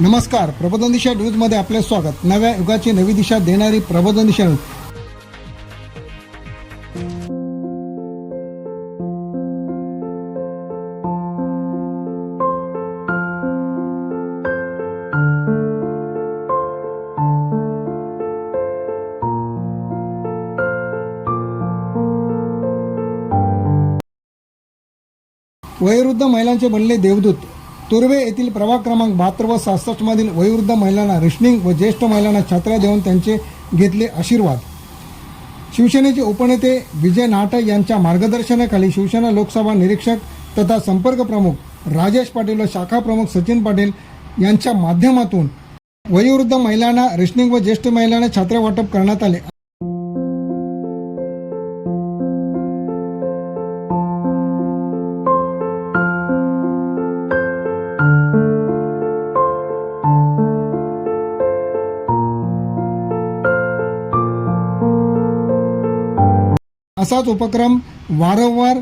नमस्कार प्रबोधन दिशा न्यूजमध्ये आपले स्वागत. नव्या युगाची नवी दिशा देणारी प्रबोधन दिशा न्यूज. वयोवृद्ध महिलांचे बनले देवदूत. तुर्वे येथील प्रभाग क्रमांक बहात्तर व सहासष्ट मधील वयोवृद्ध महिलांना रेशनिंग व ज्येष्ठ महिलांना छत्र्या देऊन त्यांचे घेतले आशीर्वाद. शिवसेनेचे उपनेते विजय नाटक यांच्या मार्गदर्शनाखाली शिवसेना लोकसभा निरीक्षक तथा संपर्क प्रमुख राजेश पाटील व शाखा प्रमुख सचिन पाटील यांच्या माध्यमातून वयोवृद्ध महिलांना रेशनिंग व ज्येष्ठ महिलांना छात्र वाटप करण्यात आले. असाच उपक्रम वारंवार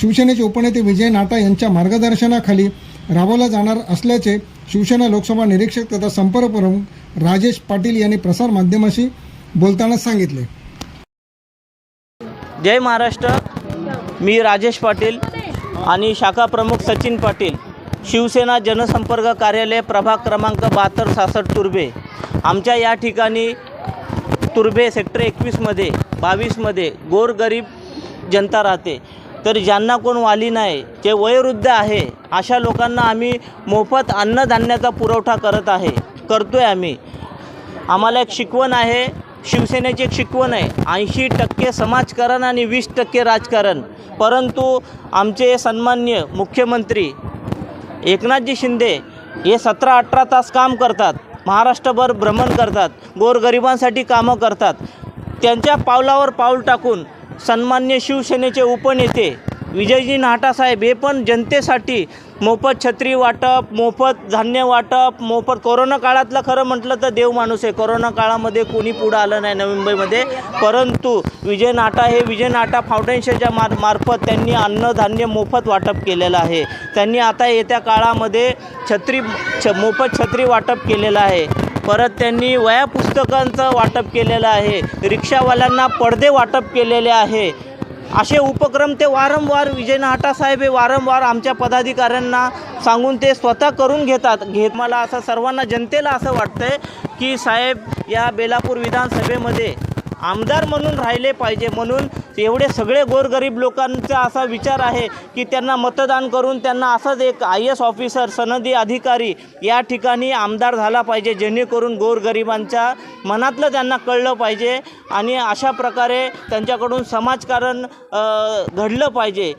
शिवसेनेचे उपनेते विजय नाटा यांच्या मार्गदर्शनाखाली राबवला जाणार असल्याचे शिवसेना लोकसभा निरीक्षक तथा संपर्क प्रमुख राजेश पाटील यांनी प्रसारमाध्यमाशी बोलताना सांगितले. जय महाराष्ट्र. मी राजेश पाटील आणि शाखा प्रमुख सचिन पाटील शिवसेना जनसंपर्क कार्यालय प्रभाग क्रमांक बहात्तर सहासष्ट तुर्बे आमच्या या ठिकाणी तुर्बे सेक्टर एकवीसमध्ये बावीसमध्ये गोरगरीब जनता राहते. तर ज्यांना कोण वाली नाही जे वयोवृद्ध आहे अशा लोकांना आम्ही मोफत अन्नधान्याचा पुरवठा करत आहे करतो आहे आम्ही. आम्हाला एक शिकवण आहे शिवसेनेची एक शिकवण आहे ऐंशी टक्के समाजकारण आणि वीस टक्के राजकारण. परंतु आमचे सन्मान्य मुख्यमंत्री एकनाथजी शिंदे हे सतरा अठरा तास काम करतात. महाराष्ट्रभर भ्रमण करतात गोरगरिबांसाठी कामं करतात. त्यांच्या पावलावर पाऊल टाकून सन्मान्य शिवसेनेचे उपनेते विजयजी नाटासाहेब हे पण जनतेसाठी मोफत छत्री वाटप मोफत धान्य वाटप मोफत कोरोना काळातलं खरं म्हटलं तर देव माणूस आहे. कोरोना काळामध्ये कोणी पुढं आलं नाही नवी मुंबईमध्ये परंतु विजय नाटा हे विजय नाटा फाउंडेशनच्या मार मार्फत त्यांनी अन्नधान्य मोफत वाटप केलेलं आहे. त्यांनी आता येत्या काळामध्ये छत्री छ मोफत छत्री वाटप केलेलं आहे. परत त्यांनी वया पुस्तकांचं वाटप केलेलं आहे. रिक्षावाल्यांना पडदे वाटप केलेले आहे. असे उपक्रम ते वारंवार विजय साहेब हे वारंवार आमच्या पदाधिकाऱ्यांना सांगून ते स्वतः करून घेतात. घेत मला असं सर्वांना जनतेला असं वाटतंय की साहेब या बेलापूर विधानसभेमध्ये आमदार म्हणून राहिले पाहिजे. म्हणून एवढे सगळे गोरगरीब लोकांचा असा विचार आहे की त्यांना मतदान करून त्यांना असाच एक आय एस ऑफिसर सनदी अधिकारी या ठिकाणी आमदार झाला पाहिजे जेणेकरून गोरगरिबांच्या मनातलं त्यांना कळलं पाहिजे आणि अशा प्रकारे त्यांच्याकडून समाजकारण घडलं पाहिजे.